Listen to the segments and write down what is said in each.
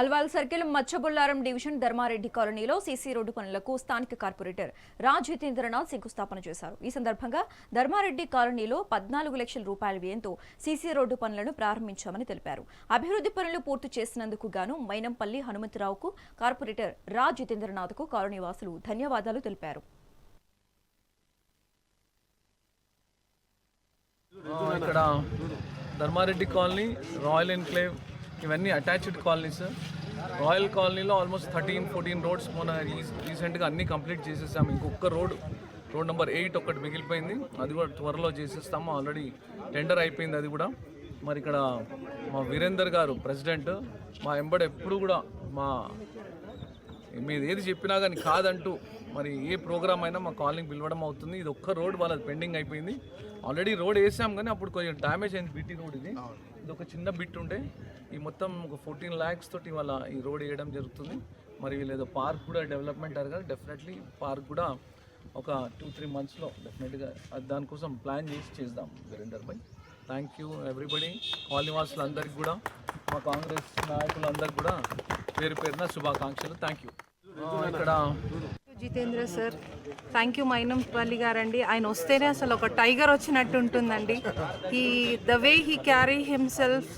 Alwal circle Machabollaram division Dharmareddy కాలనీలో CC road పనులకు స్థానిక కార్పొరేటర్ రాజ్ జితేంద్రనాథ్ శంకుస్థాపన చేశారు. ఈ సందర్భంగా ధర్మారెడ్డి కాలనీలో పద్నాలుగు లక్షల రూపాయల వ్యయంతో సీసీ రోడ్డు పనులను ప్రారంభించామని తెలిపారు. అభివృద్ధి పనులు పూర్తి చేసినందుకు గాను మైనంపల్లి హనుమంతరావుకు కార్పొరేటర్ రాజ్ జితేంద్రనాథ్కు కాలనీ వాసులు ధన్యవాదాలు తెలిపారు. ఇక్కడ ధర్మారెడ్డి కాలనీ రాయల్ ఎన్క్లేవ్ ఇవన్నీ అటాచ్డ్ కాలనీస్. రాయల్ కాలనీలో ఆల్మోస్ట్ థర్టీన్ ఫోర్టీన్ రోడ్స్ మన రీసెంట్గా అన్నీ కంప్లీట్ చేసేసాము ఇంకొక రోడ్ రోడ్ నెంబర్ ఎయిట్ ఒకటి మిగిలిపోయింది. అది కూడా త్వరలో చేసేస్తాము. ఆల్రెడీ టెండర్ అయిపోయింది అది కూడా. మరి ఇక్కడ మా వీరేందర్ గారు ప్రెసిడెంట్ మా ఎంబడ ఎప్పుడు కూడా మా మీరు ఏది చెప్పినా కానీ కాదంటూ మరి ఏ ప్రోగ్రామ్ అయినా మా కాలనీకి పిలవడం అవుతుంది. ఇది ఒక్క రోడ్ వాళ్ళది పెండింగ్ అయిపోయింది. ఆల్రెడీ రోడ్ వేసాం కానీ అప్పుడు కొంచెం డ్యామేజ్ అయింది బీటీ రోడ్ ఇది. ఇది ఒక చిన్న బిట్ ఉండే ఈ మొత్తం ఒక ఫోర్టీన్ ల్యాక్స్ తోటి ఇవాళ ఈ రోడ్ వేయడం జరుగుతుంది. మరి వీళ్ళు ఏదో పార్క్ కూడా డెవలప్మెంట్ అయ్యారు కదా డెఫినెట్లీ పార్క్ కూడా ఒక టూ త్రీ మంత్స్లో డెఫినెట్గా దానికోసం ప్లాన్ చేసి చేద్దాం Virender bhai thank you everybody colony వాసులందరికీ కూడా మా కాంగ్రెస్ నాయకులందరికీ కూడా పేరు పేరున శుభాకాంక్షలు. థ్యాంక్ యూ ఇక్కడ. Jitendra sir thank you Mynampally గారండి. ఆయన వస్తేనే అసలు ఒక టైగర్ వచ్చినట్టు ఉంటుందండి. ఈ the way he carry himself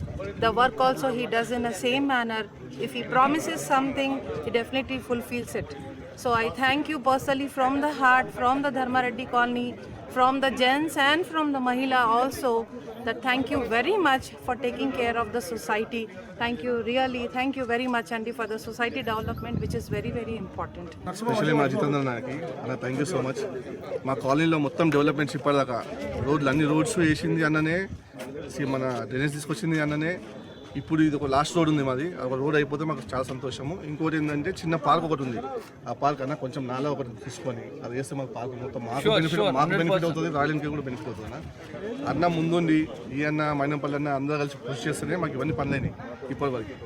the work also he does in the same manner if he promises something he definitely fulfils it so I thank you personally from the heart from the Dharmareddy colony from the gents and from the mahila also that thank you very much for taking care of the society thank you really thank you very much andy for the society development which is very very important specially మా జితేంద్ర నాయకి అన్న thank you so much మా కాలనీలో మొత్తం developments ఇప్పటిదాకా రోడ్లు అన్ని roads వేసింది అన్ననే సి- మన డ్రైనేజ్ తీసుకొచ్చింది అన్ననే ఇప్పుడు ఇది ఒక లాస్ట్ రోడ్ ఉంది మాది. ఆ ఒక రోడ్ అయిపోతే మాకు చాలా సంతోషము. ఇంకోటి ఏంటంటే చిన్న పార్క్ ఒకటి ఉంది. ఆ పార్క్ అన్న కొంచెం నాలా ఒకటి తీసుకొని అది వేస్తే మాకు పార్క్ మొత్తం మాకు బెనిఫిట్ మాకు బెనిఫిట్ అవుతుంది రాయల్ ఎన్కే కూడా బెనిఫిట్ అవుతుంది అన్న. అన్న ముందుండి ఈ అన్న మైనంపల్లి అన్న అందరూ కలిసి కృషి చేస్తేనే మాకు ఇవన్నీ పనులైనాయి ఇప్పటి వరకు.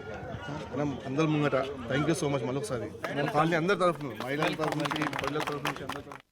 మనం అందరి ముంగట. థ్యాంక్ యూ సో మచ్ మళ్ళీ ఒకసారి మన కాలనీ అందరి తరఫున మహిళల తరఫు నుంచి పిల్లల తరఫు నుంచి అందరి